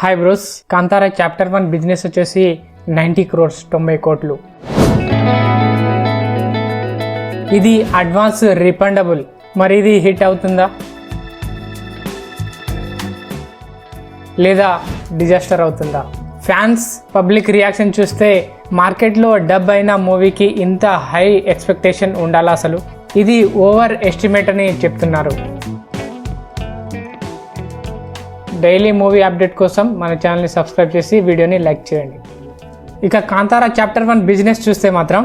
Hi bros Kantara chapter one business వచ్చేసి ninety crores తొంభై కోట్లు. ఇది అడ్వాన్స్ రిఫండబుల్ మరి ఇది హిట్ అవుతుందా? లేదా డిజాస్టర్ అవుతుందా? ఫ్యాన్స్ పబ్లిక్ రియాక్షన్ చూస్తే మార్కెట్లో డబ్ అయిన మూవీకి ఇంత హై ఎక్స్పెక్టేషన్ ఉండాలా అసలు? ఇది ఓవర్ ఎస్టిమేట్ అని చెప్తున్నారు. డైలీ మూవీ అప్డేట్ కోసం మన ఛానల్ని సబ్స్క్రైబ్ చేసి వీడియోని లైక్ చేయండి. ఇక కాంతారా చాప్టర్ వన్ బిజినెస్ చూస్తే మాత్రం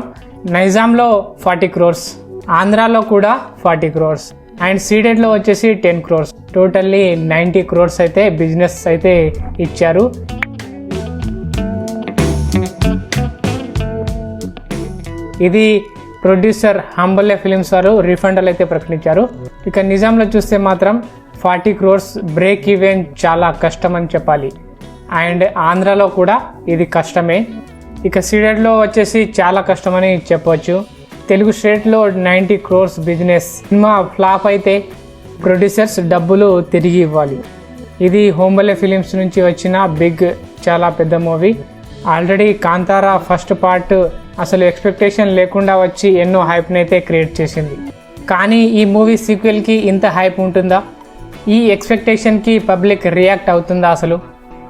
నైజాంలో ఫార్టీ క్రోర్స్ ఆంధ్రాలో కూడా ఫార్టీ క్రోర్స్ అండ్ సీడెడ్లో వచ్చేసి ten crores. Totally ninety crores అయితే బిజినెస్ అయితే ఇచ్చారు. ఇది ప్రొడ్యూసర్ హంబల్లే ఫిలిమ్స్ వారు రీఫండ్లు అయితే ప్రకటించారు. ఇక నిజాంలో చూస్తే మాత్రం ఫార్టీ క్రోర్స్ బ్రేక్ ఈవెన్ చాలా కష్టం అని చెప్పాలి. అండ్ ఆంధ్రాలో కూడా ఇది కష్టమే. ఇక సీడెడ్లో వచ్చేసి చాలా కష్టమని చెప్పవచ్చు తెలుగు స్టేట్లో ninety crores business. Cinema flop అయితే ప్రొడ్యూసర్స్ డబ్బులు తిరిగి ఇవ్వాలి. ఇది హోంబలే ఫిలిమ్స్ నుంచి వచ్చిన బిగ్ చాలా పెద్ద movie. Already Kantara first part అసలు ఎక్స్పెక్టేషన్ లేకుండా వచ్చి ఎన్నో హైప్నైతే క్రియేట్ చేసింది. కానీ ఈ మూవీ సీక్వెల్కి ఇంత హైప్ ఉంటుందా? ఈ ఎక్స్పెక్టేషన్కి పబ్లిక్ రియాక్ట్ అవుతుందా అసలు?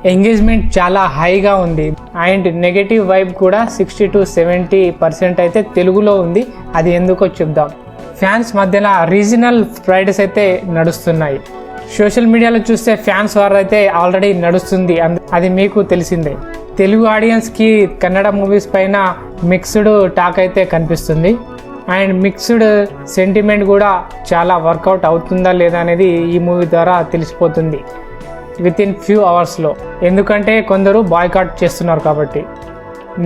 ఎంగేజ్మెంట్ చాలా హైగా ఉంది. అండ్ నెగటివ్ వైబ్ కూడా సిక్స్టీ టు సెవెంటీ పర్సెంట్ అయితే తెలుగులో ఉంది. అది ఎందుకో చెప్దాం. ఫ్యాన్స్ మధ్యన రీజనల్ ప్రైడ్స్ అయితే నడుస్తున్నాయి. సోషల్ మీడియాలో చూస్తే ఫ్యాన్స్ వారు అయితే ఆల్రెడీ నడుస్తుంది. అది మీకు తెలిసిందే. తెలుగు ఆడియన్స్కి కన్నడ మూవీస్ పైన మిక్స్డ్ టాక్ అయితే కనిపిస్తుంది. అండ్ మిక్స్డ్ సెంటిమెంట్ కూడా చాలా వర్కౌట్ అవుతుందా లేదా అనేది ఈ మూవీ ద్వారా తెలిసిపోతుంది విత్ ఇన్ ఫ్యూ అవర్స్లో. ఎందుకంటే కొందరు బాయ్కాట్ చేస్తున్నారు కాబట్టి.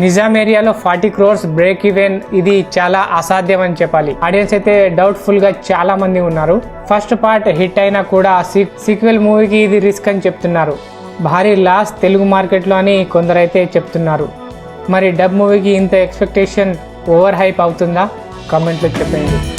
నిజాం ఏరియాలో ఫార్టీ క్రోర్స్ బ్రేక్ ఈవెన్ ఇది చాలా అసాధ్యం అని చెప్పాలి. ఆడియన్స్ అయితే డౌట్ఫుల్గా చాలా మంది ఉన్నారు. ఫస్ట్ పార్ట్ హిట్ అయినా కూడా సీక్వెల్ మూవీకి ఇది రిస్క్ అని చెప్తున్నారు. భారీ లాస్ తెలుగు మార్కెట్లో అని కొందరైతే చెప్తున్నారు. మరి డబ్ మూవీకి ఇంత ఎక్స్పెక్టేషన్ ఓవర్ హైప్ అవుతుందా? కామెంట్లో చెప్పండి